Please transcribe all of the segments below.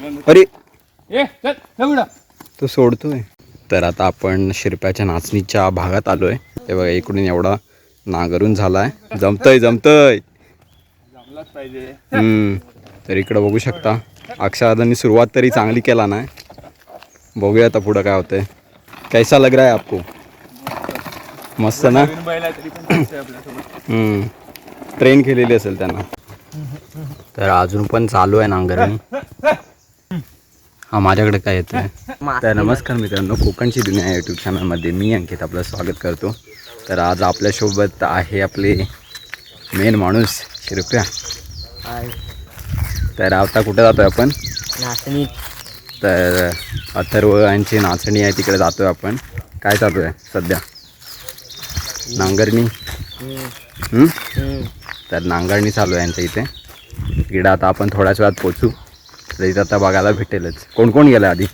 अरे. ए चल चल तो सोडतोय. तर आता आपण शिरप्याच्या नाचणीच्या भागात आलोय. ते बघा इकडून एवढा नांगरून झालाय. जमतय जमतय. हम्म. तर इकडं बघू शकता. अक्षरादांनी सुरुवात तरी चांगली केला नाही. बघूया आता पुढं काय होतंय. कैसा लग रहा है आपको? मस्त ना? नवीन बैल आहे तरी पण चालतंय आपल्यासोबत. हम्म. ट्रेन केलेली असेल त्यांना. तर अजून पण चालू आहे नांगरणी. हा माझ्याकडे काय येतोय? तर नमस्कार मित्रांनो कोकणची दुनिया यूट्यूब चॅनलमध्ये मी अंकित आपलं स्वागत करतो. तर आज आपल्यासोबत आहे आपले मेन माणूस शिरप्या तर आता कुठे जातोय आपण? नाचणी. तर अथर्व यांची नाचणी आहे तिकडे जातोय आपण. काय चालू आहे सध्या? नांगरणी? हम्म? तर नांगरणी चालू आहे यांच्या इथे. इकडे आता आपण थोड्याच वेळात पोचू तर इथं आता बघायला भेटेलच. कोण कोण गेलं आधी?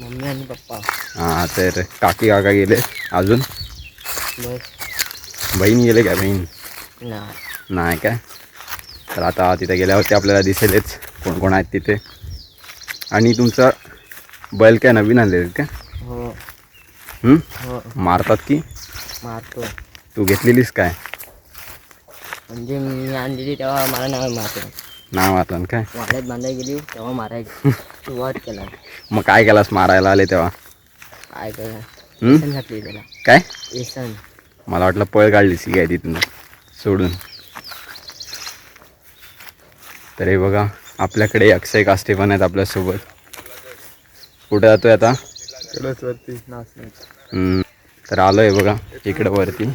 मम्मी आणि पप्पा. हां तर काकी काका गेले. अजून? बहीण गेले काय बहीण? नाही. काय? तर आता तिथे गेल्यावरती आपल्याला दिसेलच कोण कोण आहेत तिथे. आणि तुमचा बैल काय नवीन आणले का? हो? हो? मारतात की? मारतो. तू घेतलेलीस काय? म्हणजे मी आणलेली तेव्हा मला नाही. मारतो नाही मारलं काय? वाड्यात बांधायला गेली तेव्हा मारायची. सुरुवात केला. मग काय केलास? मारायला आले तेव्हा? काय केलं? व्यसन घातली त्याला. काय? व्यसन मला वाटलं पळ काढलीस की काय तिथून. सोडून. तर हे बघा आपल्याकडे अक्षय काष्टे पण आहेत आपल्यासोबत. कुठे जातोय आता? हम्म, तर आलो आहे बघा इकडं वरती.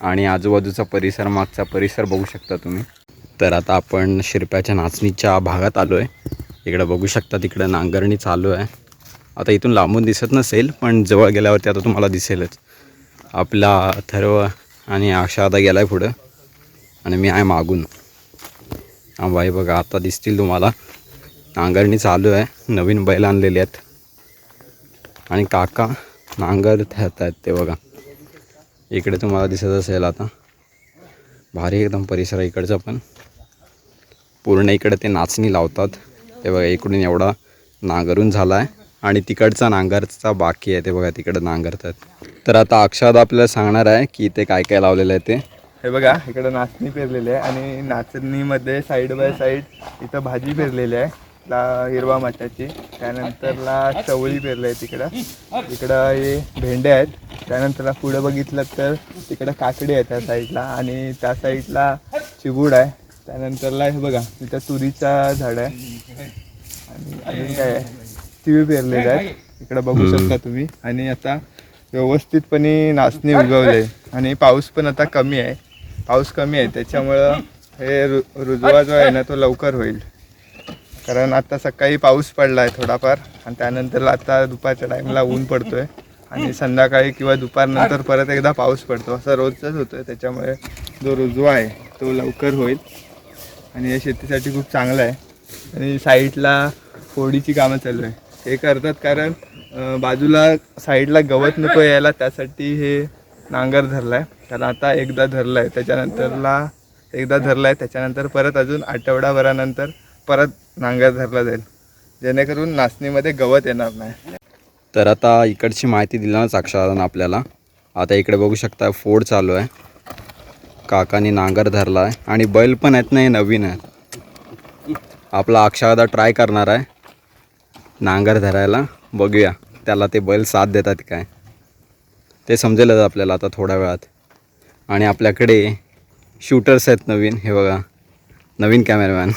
आणि आजूबाजूचा परिसर मागचा परिसर बघू शकता तुम्ही. तर आता आपण शिरप्याच्या नाचणीच्या भागात आलो आहे इकडं बघू शकता तिकडं नांगरणी चालू आहे. आता इथून लांबून दिसत नसेल पण जवळ गेल्यावरती आता तुम्हाला दिसेलच. आपला थर्व आणि आशा आता गेला आहे पुढं. आणि मी आहे मागून. बाई बघा आता दिसतील तुम्हाला. नांगरणी चालू आहे. नवीन बैल आणलेले आहेत. आणि काका नांगर ठेवत आहेत ते बघा. इकडे तुम्हाला दिसत असेल आता. भारी एकदम परिसर आहे इकडचं पण. पूर्ण इकडे ते नाचणी लावतात. ते बघा इकडून एवढा नांगरून झाला आहे आणि तिकडचा नांगरचा बाकी आहे ते बघा तिकडं नांगरतात. तर आता अक्षात आपल्याला सांगणार आहे की ते काय काय लावलेलं आहे ते. हे बघा इकडं नाचणी पेरलेली आहे आणि नाचणीमध्ये साईड बाय साईड इथं भाजी पेरलेली आहे ला हिरवा मटाची. त्यानंतरला चवळी पेरली आहे तिकडं. इकडं हे भेंडे आहेत. त्यानंतरला पुढं बघितलं तर तिकडं काकडी आहे त्या साईडला आणि त्या साईडला चिबूड आहे. त्यानंतरला हे बघा तिथं तुरीचा झाड आहे. आणि अजून काय आहे? तिळ पेरलेले आहेत इकडं बघू शकता तुम्ही. आणि आता व्यवस्थितपणे नाचणी उगवले आणि पाऊस पण आता कमी आहे. पाऊस कमी आहे. त्याच्यामुळं हे रु रुजवा जो आहे ना तो लवकर होईल. कारण आता सकाळी पाऊस पडला आहे थोडाफार. आणि त्यानंतर आता दुपारच्या टाईमला ऊन पडतोय. आणि संध्याकाळी किंवा दुपारनंतर परत एकदा पाऊस पडतो. असं रोजच होतोय. त्याच्यामुळे जो रुजवा आहे तो लवकर होईल. आणि या शेतीसाठी खूप चांगलं आहे. आणि साईडला फोडीची कामं चालू आहे. हे करतात कारण बाजूला साईडला गवत नको यायला त्यासाठी हे नांगर धरला आहे कारण आता एकदा धरलं आहे त्याच्यानंतरला एकदा धरला आहे त्याच्यानंतर परत अजून आठवडाभरानंतर परत नांगर धरला जाईल. जेणेकरून नाचणीमध्ये गवत येणार नाही. तर आता इकडची माहिती दिली ना साक्षात आपल्याला. आता इकडे बघू शकता फोड चालू आहे. काकानी नांगर धरला आहे आणि बैल पण आहेत नाही नवीन आहेत. आपला अक्षादा ट्राय करणार आहे. नांगर धरायला. बघूया त्याला ते बैल साथ देतात काय. ते समजेलच आपल्याला आता थोड्या वेळात. आणि आपल्याकडे शूटर्स आहेत नवीन हे बघा. नवीन कॅमेरामॅन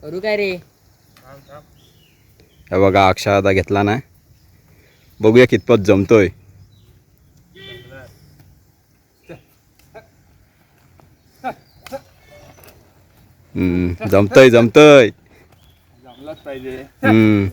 करू काय रे? हे बघा अक्षा आता घेतला नाही. बघूया कितपत जमतोय. हम्म, जमतंय जमतंय. जमलाच पाहिजे. हम्म.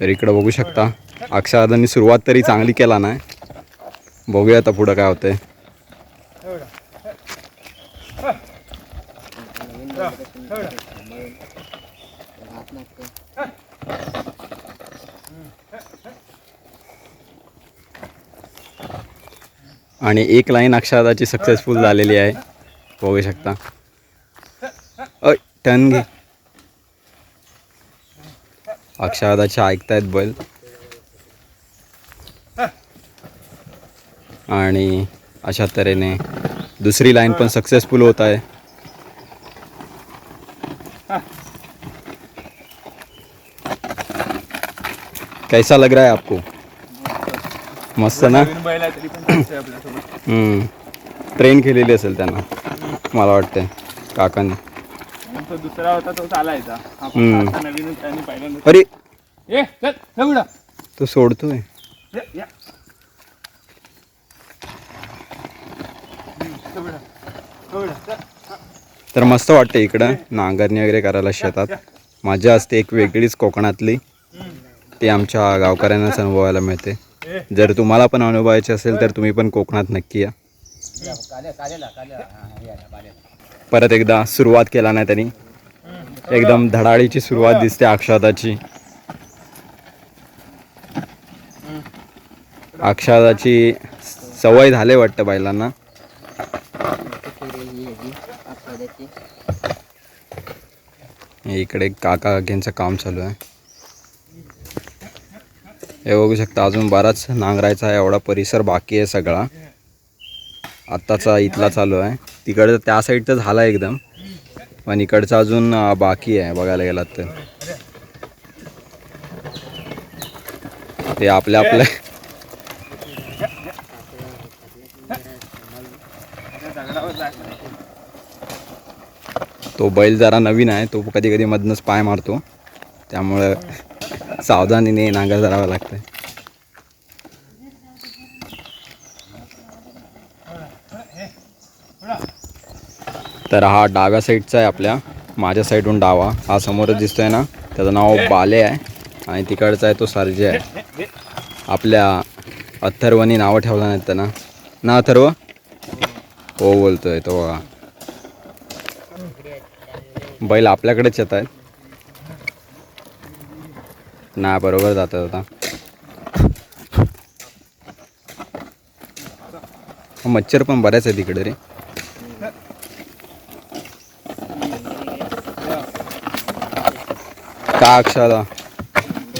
तर इकडं बघू शकता. अक्षरादांनी सुरुवात तरी चांगली केला नाही. बघूया आता पुढं काय होतंय. आणि एक लाईन अक्षराची सक्सेसफुल झालेली आहे. बघू शकता. अ टन घे. अक्षराचे ऐकतायत बैल. आणि अशा तऱ्हेने दुसरी लाईन पण सक्सेसफुल होत आहे. कैसा लग रहा है आपको? मस्त ना. ट्रेन केलेली असेल त्यांना मला वाटतंय काकांनी. दुसरा होता तो चालायचा. नवीन त्यांनी अरे! ए चल चल तो सोडतोय. तर मस्त वाटतं इकडं नांगरणी वगैरे करायला शेतात. मजा असते एक वेगळीच कोकणातली ते आमच्या गावकऱ्यांनाच अनुभवायला मिळते. जर तुम्हाला पण अनुभवायचे असेल तर तुम्ही पण कोकणात नक्की या. परत एकदा सुरुवात केला नाही त्यांनी. एकदम धडाडीची सुरुवात दिसते अक्षादाची. अक्षादाची सवय झाले वाटतं बैलांना इकडे काका काकींचं काम चालू आहे. हे बघू शकता अजून बराच नांगरायचा आहे एवढा परिसर बाकी आहे सगळा. आत्ताचा इथला चालू आहे. तिकडचं त्या साईडचं झाला एकदम. पण इकडचं अजून बाकी आहे बघायला गेलात तर. ते आपल्या आपल्या तो बैल जरा नवीन आहे तो कधी कधी मधनंच पाय मारतो. त्यामुळं सावधानीने नांगर धरावं लागतं तर हा डाव्या साईडचा आहे आपल्या माझ्या साईडहून डावा. हा समोरच दिसतोय ना त्याचं नाव बाले आहे आणि तिकडचा आहे तो सर्जे आहे. आपल्या अथर्वनी नावं ठेवलं नाहीत त्यांना. ना अथर्व? हो बोलतोय तो बघा. बैल आपल्याकडेच येत आहेत. ना बरोबर जातात आता. मच्छर पण बऱ्याच आहे तिकडे रे. का अक्षाला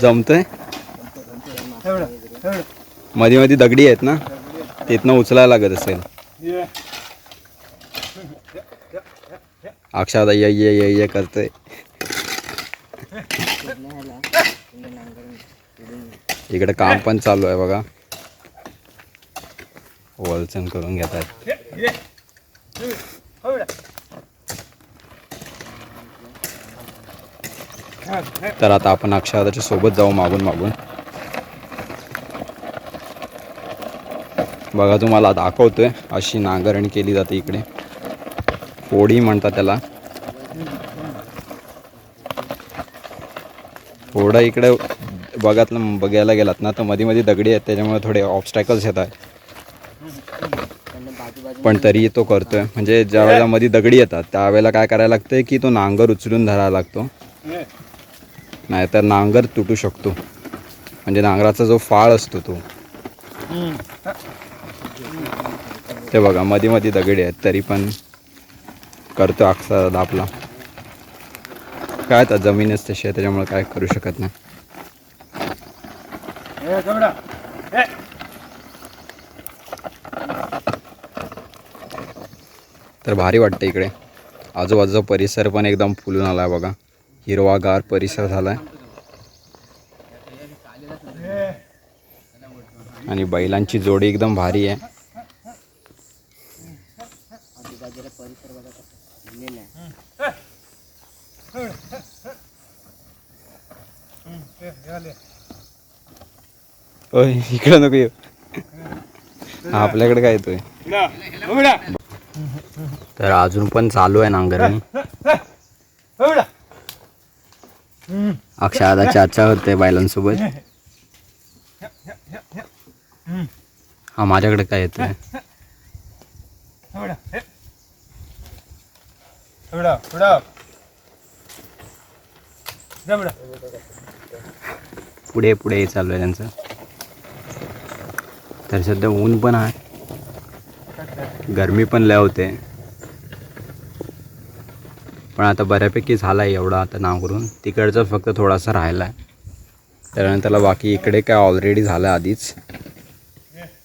जमतंय? मध्ये मध्ये दगडी आहेत ना? तिथनं उचलायला लागत असेल. ये. अक्षादा ये ये ये ये करते इकडे काम पण चालू आहे बघा. वलचन करून घेत आहेत तर आता आपण अक्षराच्या सोबत जाऊ मागून मागून. बघा तुम्हाला दाखवतोय अशी नांगरणी केली जाते इकडे. फोडी म्हणतात त्याला. फोडा इकडे भागात बघायला गेलात ना तर मध्ये मध्ये दगडी आहेत त्याच्यामुळे थोडे ऑबस्टॅकल्स येत आहेत पण तरी तो करतोय. म्हणजे ज्या वेळेला मध्ये दगडी येतात त्यावेळेला काय करायला लागतंय की तो नांगर उचलून धरायला लागतो. नाही नाहीतर नांगर तुटू शकतो. म्हणजे नांगराचा जो फाळ असतो तो. ते बघा मध्ये मध्ये दगडी आहेत तरी पण करतो अक्षर आपला काय आता जमीनच तशी आहे त्याच्यामुळे काय करू शकत नाही. तर भारी वाटतं इकडे. आजूबाजूचा परिसर पण एकदम फुलून आला आहे बघा. हिरवागार परिसर झाला आहे आणि बैलांची जोडी एकदम भारी आहे आजूबाजूला परिसर बघा कसा फुललेला आहे होय इकडं नको येऊ. हा आपल्याकडे काय येतोय? तर अजून पण चालू आहे नांगरणी. एवढं. आता चर्चा होते बैलांसोबत हा माझ्याकडे काय येतोय? पुढे पुढे चालू आहे त्यांचं. तर सध्या ऊन पण आहे. गरमी पण लय होते. पण आता बऱ्यापैकी झाला आहे एवढा आता नांगरून. तिकडचं फक्त थोडासा राहिला आहे त्यानंतरला बाकी इकडे काय ऑलरेडी झालं आधीच.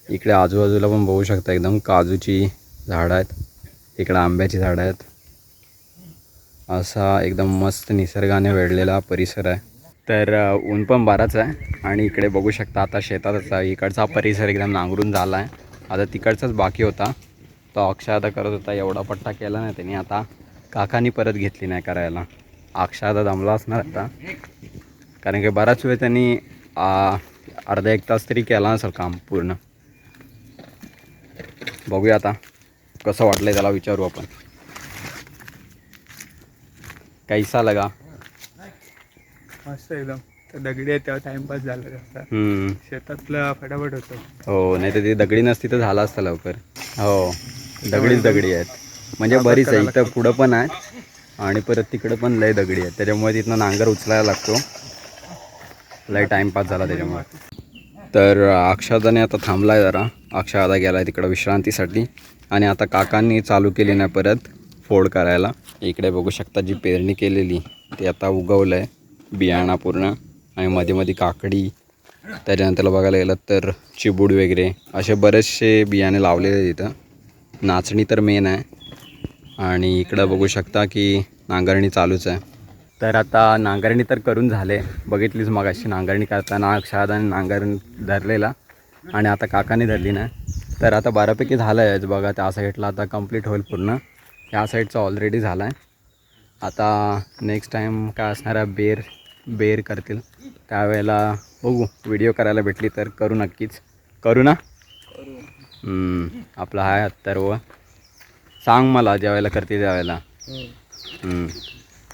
इकडे आजूबाजूला पण बघू शकता एकदम काजूची झाडं आहेत. इकडं आंब्याची झाडं आहेत. असा एकदम मस्त निसर्गाने वेढलेला परिसर आहे. तर ऊन पण बराच आहे आणि इकडे बघू शकता आता शेतातच आहे. इकडचा परिसर एकदम नांगरून झाला आहे आता तिकडचाच बाकी होता. तो अक्षय करत होता. एवढा पट्टा केला नाही त्यांनी. आता काकानी परत घेतली नाही करायला. अक्षय दमला असणार आता. कारण की बराच वेळ त्यांनी अर्धा एक तास तरी केला नसेल काम पूर्ण. बघूया आता कसं वाटलं त्याला विचारू आपण. कैसा लगा? मस्त एकदम. तर दगडी आहे तेव्हा टाइमपास झाला जास्त हम्म. शेतातलं फटाफट होतं. हो नाही तर ती दगडी नसती तर झाला असतं लवकर. हो दगडीच दगडी आहेत. म्हणजे बरीच आहे. इथं पुढं पण आहे आणि परत तिकडं पण लय दगडी आहेत. त्याच्यामुळे तिथनं नांगर उचलायला लागतो. लय टाईमपास झाला त्याच्यामुळे. तर अक्षदाने आता थांबला आहे जरा. अक्षदा गेला आहे तिकडं विश्रांतीसाठी. आणि आता काकांनी चालू केली नाही परत फोड करायला. इकडे बघू शकता जी पेरणी केलेली ती आता उगवलं आहे बियाणा पूर्ण आणि मध्ये मध्ये काकडी त्याच्यानंतर बघायला गेलं तर चिबूड वगैरे असे बरेचसे बियाणे लावलेले आहेत तिथं नाचणी तर मेन आहे. आणि इकडं बघू शकता की नांगरणी चालूच आहे. तर आता नांगरणी तर करून झाले. बघितलीच मग अशी नांगरणी करताना अक्षादाने नांगरण धरलेला आणि आता काकाने धरली नाही तर आता बऱ्यापैकी झालं आहे. बघा त्या साईडला आता कंप्लीट होईल पूर्ण. ह्या साईडचं ऑलरेडी झालं आहे. आता नेक्स्ट टाईम काय असणार आहे बेर बेअर करतील. त्यावेळेला बघू व्हिडिओ करायला भेटली तर करू नक्कीच. करू ना? आपला आपला आहे अत्तर्व सांग मला ज्यावेळेला करतील करते त्यावेळेला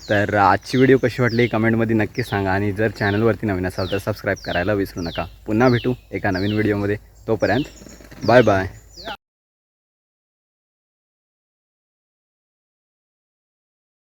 तर आजची व्हिडिओ कशी वाटली? कमेंटमध्ये नक्की सांगा. आणि जर चॅनलवरती नवीन असाल तर सबस्क्राईब करायला विसरू नका. पुन्हा भेटू एका नवीन व्हिडिओमध्ये तोपर्यंत बाय बाय